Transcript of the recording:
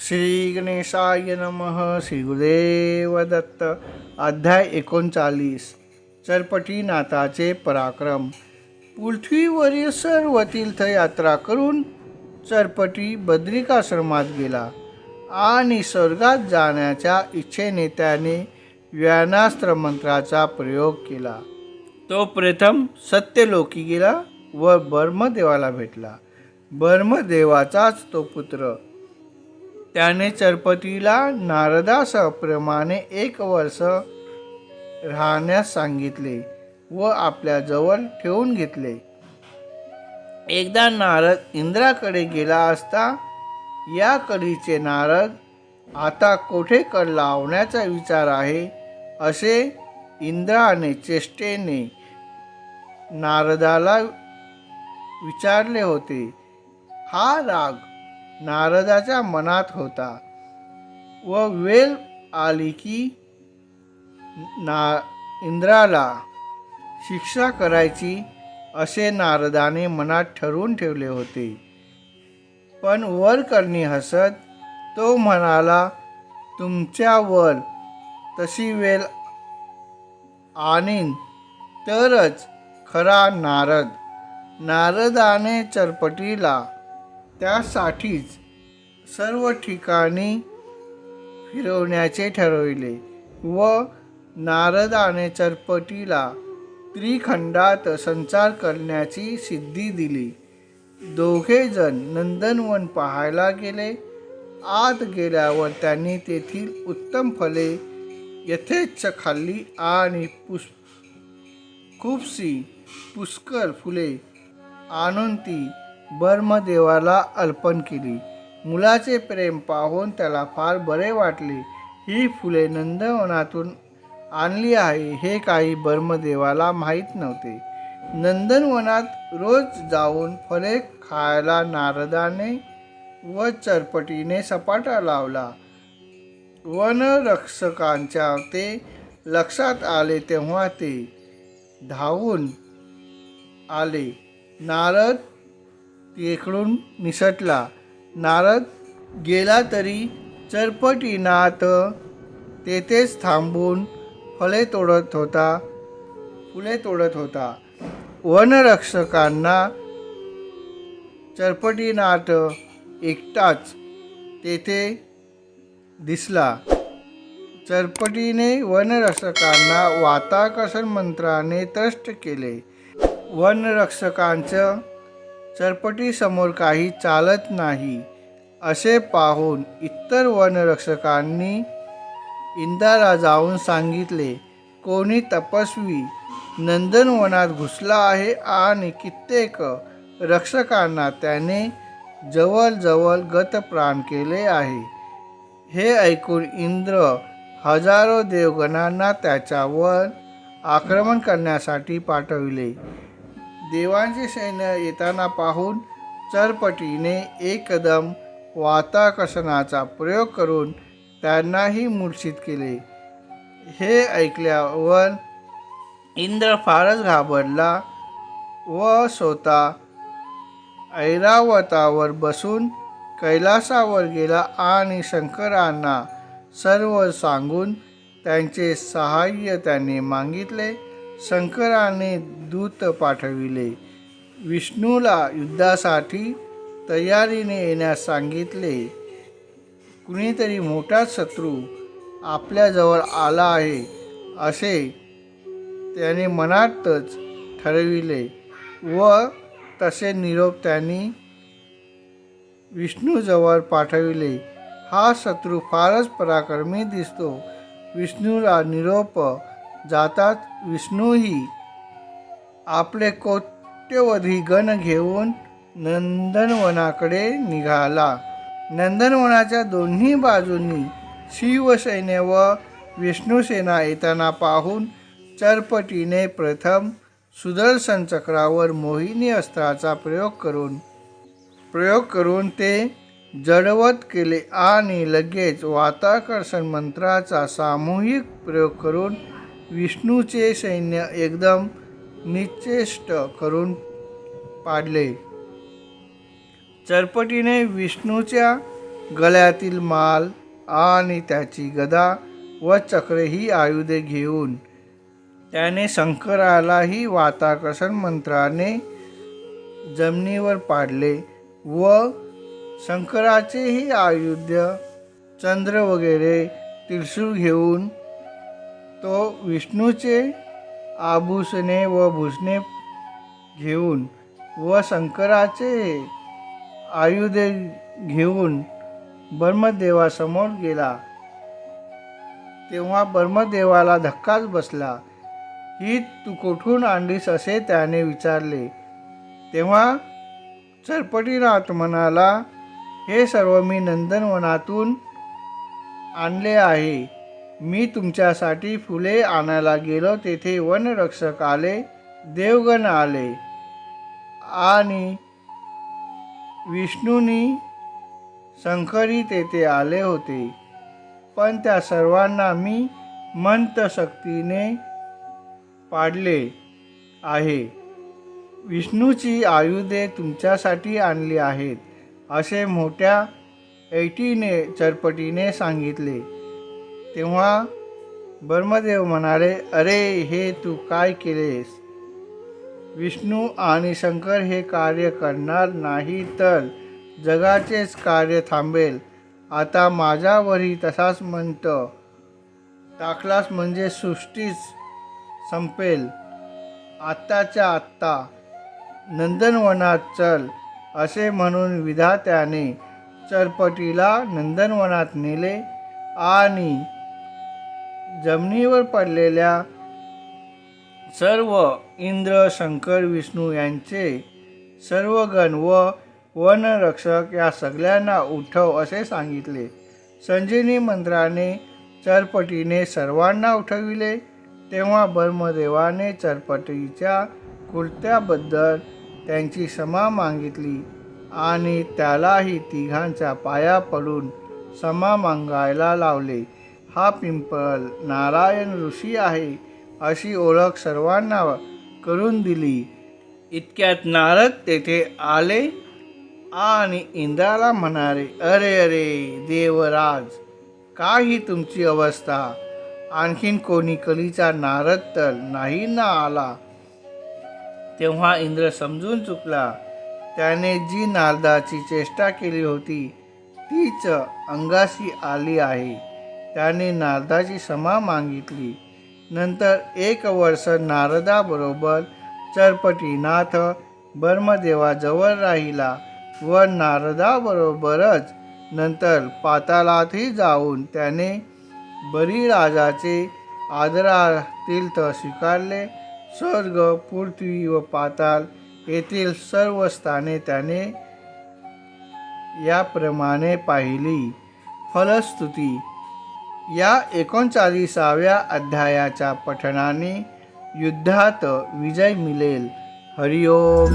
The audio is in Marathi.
श्री गणेशाय नमः श्री गुरुदेव दत्त अध्याय एकोणचाळीस. चरपटीनाथाचे पराक्रम. पृथ्वीवरील सर्व तीर्थयात्रा करून चरपटी बद्रिकाश्रमात गेला आणि स्वर्गात जाण्याच्या इच्छेने त्याने व्यानास्त्र मंत्राचा प्रयोग केला. तो प्रथम सत्यलोकी गेला व ब्रह्मदेवाला भेटला. ब्रह्मदेवाचाच तो पुत्र त्याने चरपतीला नारदासप्रमाणे एक वर्ष राहण्यास सांगितले व आपल्या जवळ ठेवून घेतले. एकदा नारद इंद्राकडे गेला असता या कडीचे नारद आता कोठे कड लावण्याचा विचार आहे? असे इंद्राने चेष्टेने नारदाला विचारले होते. हा राग नारदाच्या मनात होता. व वेळ आली की ना इंद्राला शिक्षा करायची असे नारदाने मनात ठरवून ठेवले होते. पण वरकर्णी हसत तो म्हणाला तुमच्यावर तशी वेळ आणीन तरच खरा नारद. नारदाने चरपटीला त्यासाठीच सर्व ठिकाणी फिरवण्याचे ठरविले व नारदाने चरपटीला त्रिखंडात संचार करण्याची सिद्धी दिली. दोघेजण नंदनवन पाहायला गेले. आत गेल्यावर त्यांनी तेथील उत्तम फले यथेच्छ खाल्ली आणि पुष खूपशी पुष्कळ फुले आणून ती ब्रह्मदेवाला अर्पण केली. मुलाचे प्रेम पाहून त्याला फार बरे वाटले. ही फुले नंदवनातून आणली आहे हे काही ब्रह्मदेवाला माहीत नव्हते. नंदनवनात रोज जाऊन फळे खायला नारदाने व चरपटीने सपाटा लावला. वनरक्षकांच्या ते लक्षात आले तेव्हा ते धावून आले. नारद तिकडून निसटला. नारद गेला तरी चरपटीनाथ तेथेच थांबून फळे तोडत होता फुले तोडत होता. वनरक्षकांना चरपटीनाथ एकटाच तेथे दिसला. चरपटीने वनरक्षकांना वाताकर्षण मंत्राने त्रष्ट केले. वनरक्षकांचं चरपटीसमोर काही चालत नाही. असे पाहून इतर वनरक्षकांनी इंदाला जाऊन सांगितले कोणी तपस्वी नंदनवनात घुसला आहे आणि कित्येक रक्षकांना त्याने जवळजवळ गतप्राण केले आहे. हे ऐकून इंद्र हजारो देवगणांना त्याच्यावर आक्रमण करण्यासाठी पाठविले. देवांचे सैन्य येताना पाहून चरपटीने एकदम वाताकर्षणाचा प्रयोग करून त्यांनाही मूर्छित केले. हे ऐकल्यावर इंद्र फारच घाबरला व स्वतः ऐरावतावर बसून कैलासावर गेला आणि शंकरांना सर्व सांगून त्यांचे सहाय्य त्यांनी मागितले. शंकराने दूत पाठविले. विष्णूला युद्धासाठी तयारीने येण्यास सांगितले. कुणीतरी मोठा शत्रू आपल्याजवळ आला आहे असे त्याने मनातच ठरविले व तसे निरोप त्यांनी विष्णूजवळ पाठविले. हा शत्रू फारच पराक्रमी दिसतो. विष्णूला निरोप जातात. विष्णूही आपले कोट्यवधी गण घेऊन नंदनवनाकडे निघाला. नंदनवनाच्या दोन्ही बाजूंनी शिवसैन्य व विष्णुसेना येताना पाहून चरपटीने प्रथम सुदर्शन चक्रावर मोहिनी अस्त्राचा प्रयोग करून प्रयोग करून ते जडवत केले आणि लगेच वाताकर्षण मंत्राचा सामूहिक प्रयोग करून विष्णूचे सैन्य एकदम निश्चेष्ट करून पाडले. चरपटीने विष्णूच्या गळ्यातील माल आणि त्याची गदा व चक्र ही आयुधे घेऊन त्याने शंकरालाही वाताकर्षण मंत्राने जमिनीवर पाडले व शंकराचेही आयुध्य चंद्र वगैरे त्रिशूळ घेऊन तो विष्णूचे आभूषणे व भूषणे घेऊन व शंकराचे आयुधे घेऊन ब्रह्मदेवासमोर गेला. तेव्हा ब्रह्मदेवाला धक्काच बसला. ही तू कुठून आणलीस असे त्याने विचारले. तेव्हा चरपटीनाथ म्हणाला हे सर्व मी नंदनवनातून आणले आहे. मी तुमच्यासाठी फुले आणायला गेलो तेथे वनरक्षक आले देवगण आले. आणि विष्णूनी शंकरी तेथे आले होते. पण त्या सर्वांना मी मंतशक्तीने पाडले आहे. विष्णूची आयुधे तुमच्यासाठी आणली आहेत असे मोठ्या ऐटीने चरपटीने सांगितले. तेव्हा ब्रह्मदेव म्हणाले अरे हे तू काय केलेस? विष्णू आणि शंकर हे कार्य करणार नाही तर जगाचेच कार्य थांबेल. आता माझ्यावरही तसाच म्हणतं टाकलास म्हणजे सृष्टीच संपेल. आत्ताच्या आत्ता नंदनवनात चल असे म्हणून विधात्याने चरपटीला नंदनवनात नेले आणि जमिनीवर पडलेल्या सर्व इंद्र शंकर विष्णू यांचे सर्व गण व वनरक्षक या सगळ्यांना उठव असे सांगितले. संजीवनी मंत्राने चरपटीने सर्वांना उठविले. तेव्हा ब्रह्मदेवाने चरपटीच्या कुर्त्याबद्दल त्यांची क्षमा मागितली आणि त्यालाही तिघांच्या पाया पडून क्षमा मागायला लावले. हा पिंपल नारायण ऋषी आहे अशी ओळख सर्वांना करून दिली. इतक्यात नारद तेथे आले आणि इंद्राला म्हणाले अरे अरे देवराज काय ही तुमची अवस्था. आणखीन कोणी कलीचा नारद तर नाही ना आला. तेव्हा इंद्र समजून चुकला. त्याने जी नारदाची चेष्टा केली होती तीच अंगाशी आली आहे. त्याने नारदाची क्षमा मागितली. नंतर एक वर्ष नारदाबरोबर चरपटीनाथ ब्रह्मदेवाजवळ राहिला व नारदाबरोबरच नंतर पातालातही जाऊन त्याने बळीराजाचे आदरातीर्थ स्वीकारले. स्वर्ग पृथ्वी व पाताल येथील सर्व स्थाने त्याने याप्रमाणे पाहिली. फलस्तुती या एकोणचाळीसाव्या अध्यायाच्या पठणाने युद्धात विजय मिळेल. हरिओम.